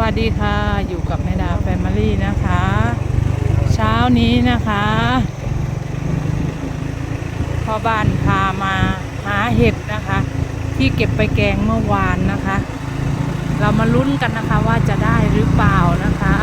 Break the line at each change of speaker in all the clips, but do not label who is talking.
วัสดีค่ะ อยู่กับแม่ดาแฟมิลี่นะคะ เช้านี้นะคะพ่อบ้านพามาหาเห็ดนะคะ ที่เก็บไปแกงเมื่อวานนะคะ เรามาลุ้นกันนะคะว่าจะได้หรือเปล่านะคะ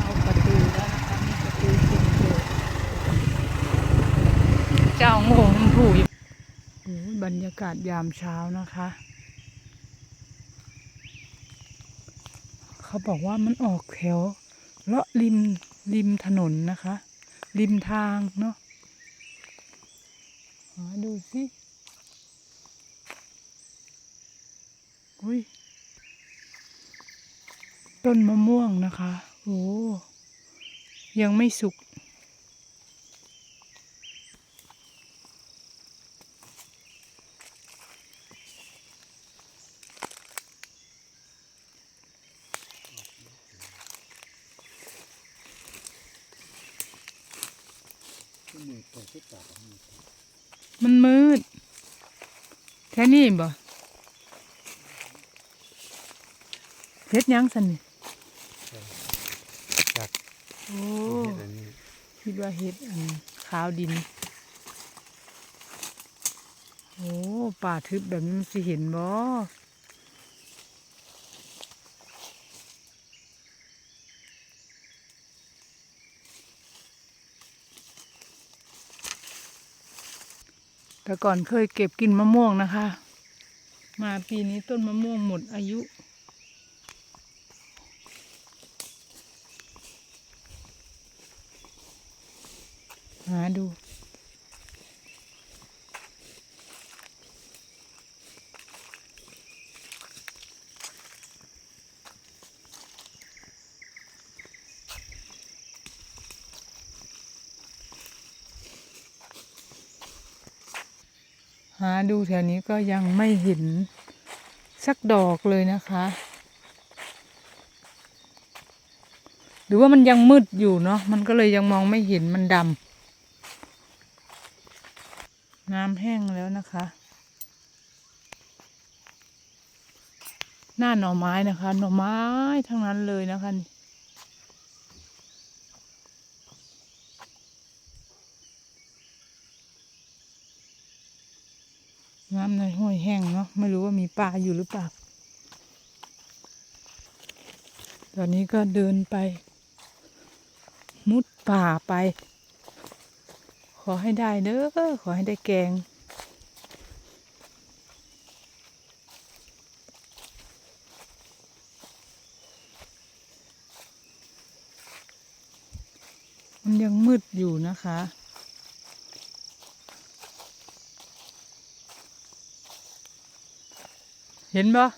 เอาประตูแล้วนะคะมีประตูจริงเลยเจ้าโงงถูกโอ้ยบรรยาศยามเช้านะคะ เขาบอกว่ามันออกแถวเลาะริมริมถนนนะคะ ริมทางเนาะดูสิอุ้ยต้นมะม่วงนะคะ โอ้ยังไม่สุก มันมืด แค่นี้บ่เฮ็ดหยังสันนี่
จาก
โอ้
เฮ็ดอันนี้
คิดว่าเฮ็ดอันขาวดิน โอ้ ป่าทึบแบบนี้มันสิเห็นบ่ แต่ก่อนเคยเก็บกินมะม่วงนะคะ มาปีนี้ต้นมะม่วงหมดอายุ หาดู ดูแถวนี้ก็ยังไม่เห็นสักดอกเลยนะคะ หรือว่ามันยังมืดอยู่เนาะมันก็เลยยังมองไม่เห็นมันดำน้ำแห้งแล้วนะคะ หน้าหน่อไม้นะคะ หน่อไม้ทั้งนั้นเลยนะคะนี่ น้ำในห้วยแห้งเนาะไม่รู้ว่ามีปลาอยู่หรือเปล่า ตอนนี้ก็เดินไป มุดป่าไป ขอให้ได้เด้อขอให้ได้แกง มันยังมืดอยู่นะคะ เห็นปะ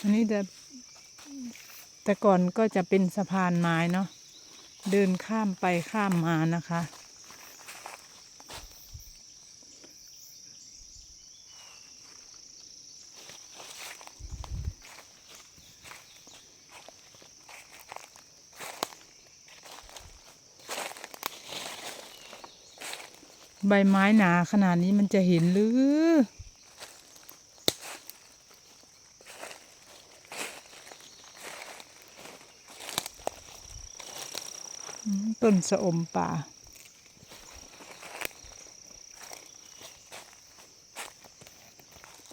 อันนี้แต่แต่ก่อนก็จะเป็นสะพานไม้เนาะเดินข้ามไปข้ามมานะคะ ใบไม้หนาขนาดนี้มันจะเห็นหรือ ต้นสะอมป่า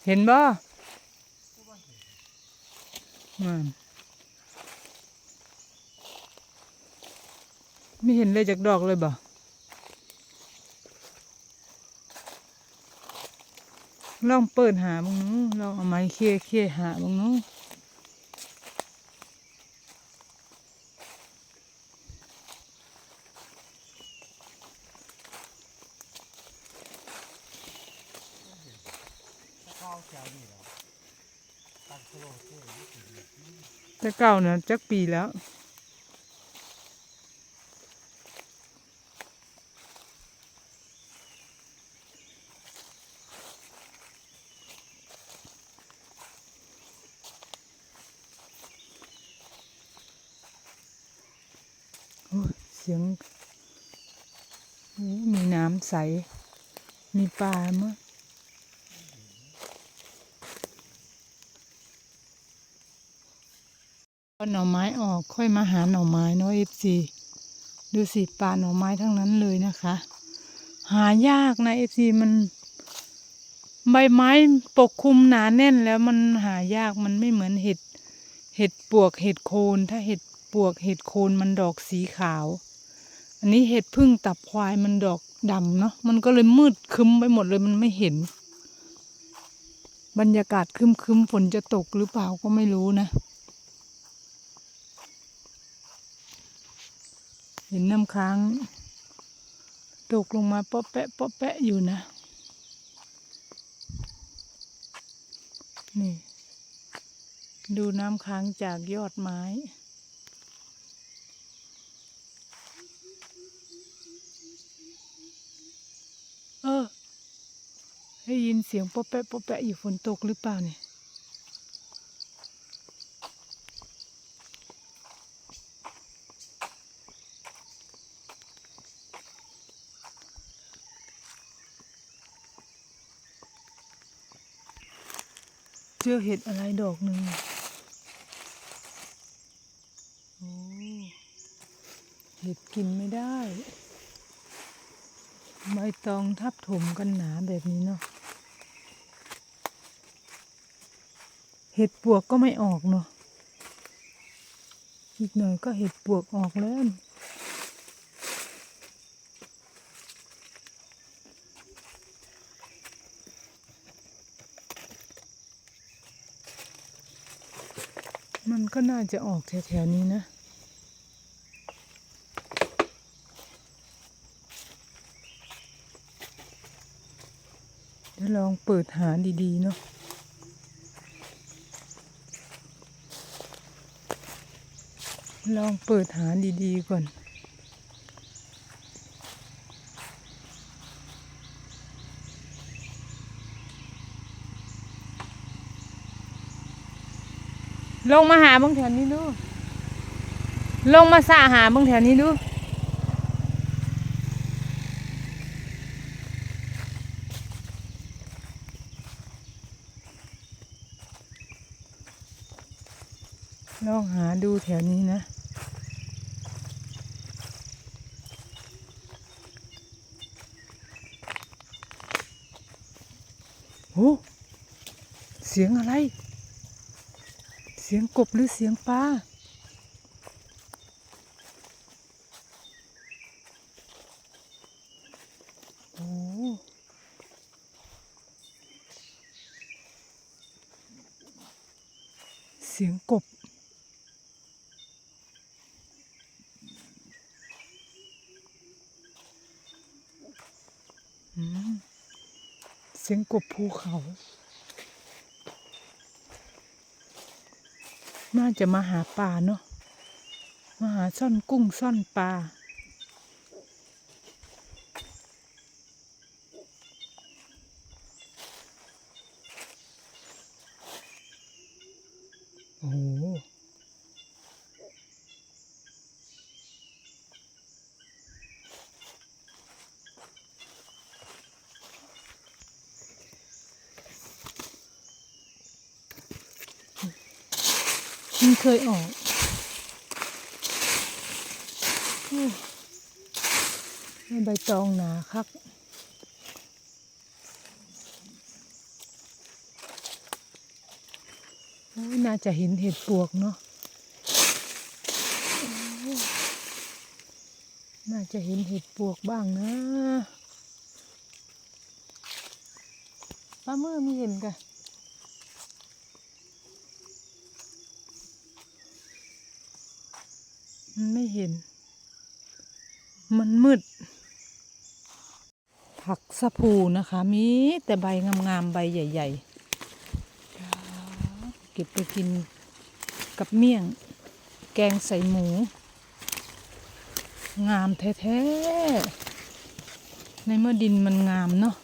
เห็นบ่นั่นไม่เห็นเลยจากดอกเลยบ่ ลองเปิดหาบ้างนู้ลองเอาไม้เคี่ยเคี่ยหาบ้างนู้แต่เก่าเนี่ยจักปีแล้ว อ สียง มีน้ำใส มีปลาเมื่อพอหน่อไม้ออกค่อยมาหาหน่อไม้เนาะเอฟซีดูสิปลาหน่อไม้ทั้งนั้นเลยนะคะ หายากนะเอฟซีมัน ใบไม้ปกคลุมหนาแน่นแล้วมันหายากมันไม่เหมือนเห็ด เห็ดปวกเห็ดโคนถ้าเห็ดปวกเห็ดโคนมันดอกสีขาว อันนี้เห็ดพึ่งตับควายมันดอกดำเนาะมันก็เลยมืดคึ้มไปหมดเลยมันไม่เห็น บรรยากาศคึ้มคึ้มฝนจะตกหรือเปล่าก็ไม่รู้นะ เห็นน้ำค้าง ตกลงมาเปาะแปะเปาะแปะอยู่นะ นี่ ดูน้ำค้างจากยอดไม้ เออ ได้ยินเสียงเปาะแปะเปาะแปะอยู่ฝนตกหรือเปล่าเนี่ยเจอเห็ดอะไรดอกหนึ่งโอ้เห็ดกินไม่ได้ ใบตองทับถมกันหนาแบบนี้เนาะ เห็ดปวกก็ไม่ออกเนาะอีกหน่อยก็เห็ดปวกออกแล้วมันก็น่าจะออกแถวๆนี้นะ เดี๋ยวลองเปิดหาดี ๆ เนาะ ลองเปิดหาดีๆก่อน ลงมาหาบางแถวนี้ดู ลงมาสาหาบางแถวนี้ดูลองหาดูแถวนี้นะ สียงอะไร เสียงกบหรือเสียงปลาโอ้เสียงกบเสียงกบภูเขา น่าจะมาหาปลาเนาะมาหาซ่อนกุ้งซ่อนปลาโอ้ เคยออกใบตองหนาครับโอ้ยน่าจะเห็นเห็ดปวกเนาะ น่าจะเห็นเห็ดปวกบ้างนะป้าเมื่อมีเห็นกะ มันไม่เห็น มันมืด ผักสะพูนะคะ มีแต่ใบงามๆ ใบใหญ่ๆ เก็บไปกินกับเมี่ยง แกงใส่หมู งามแท้ๆ ในเมื่อดินมันงามเนาะ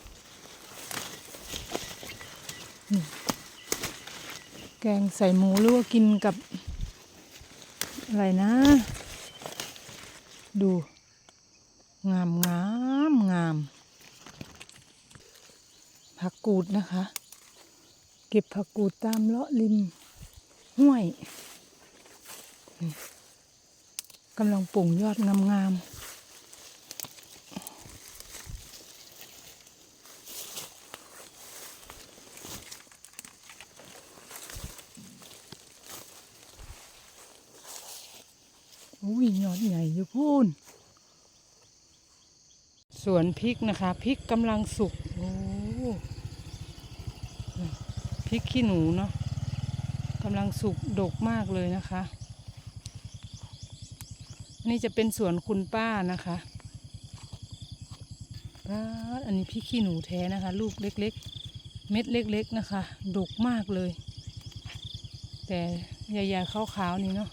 แกงใส่หมูหรือว่ากินกับอะไรนะ ดู งามงามงามผักกูดนะคะ เก็บผักกูดตามเลาะริมห้วยกำลังปุ่งยอดงามๆ อุ้ยยอดใหญ่อยู่พูนสวนพริกนะคะพริกกำลังสุกโอ้พริกขี้หนูเนาะกำลังสุกดกมากเลยนะคะ นี่จะเป็นสวนคุณป้านะคะป้าอันนี้พริกขี้หนูแท้นะคะ ลูกเล็ก ๆ เม็ดเล็ก ๆ นะคะ ดกมากเลย แต่ใหญ่ๆขาวๆนี่เนาะ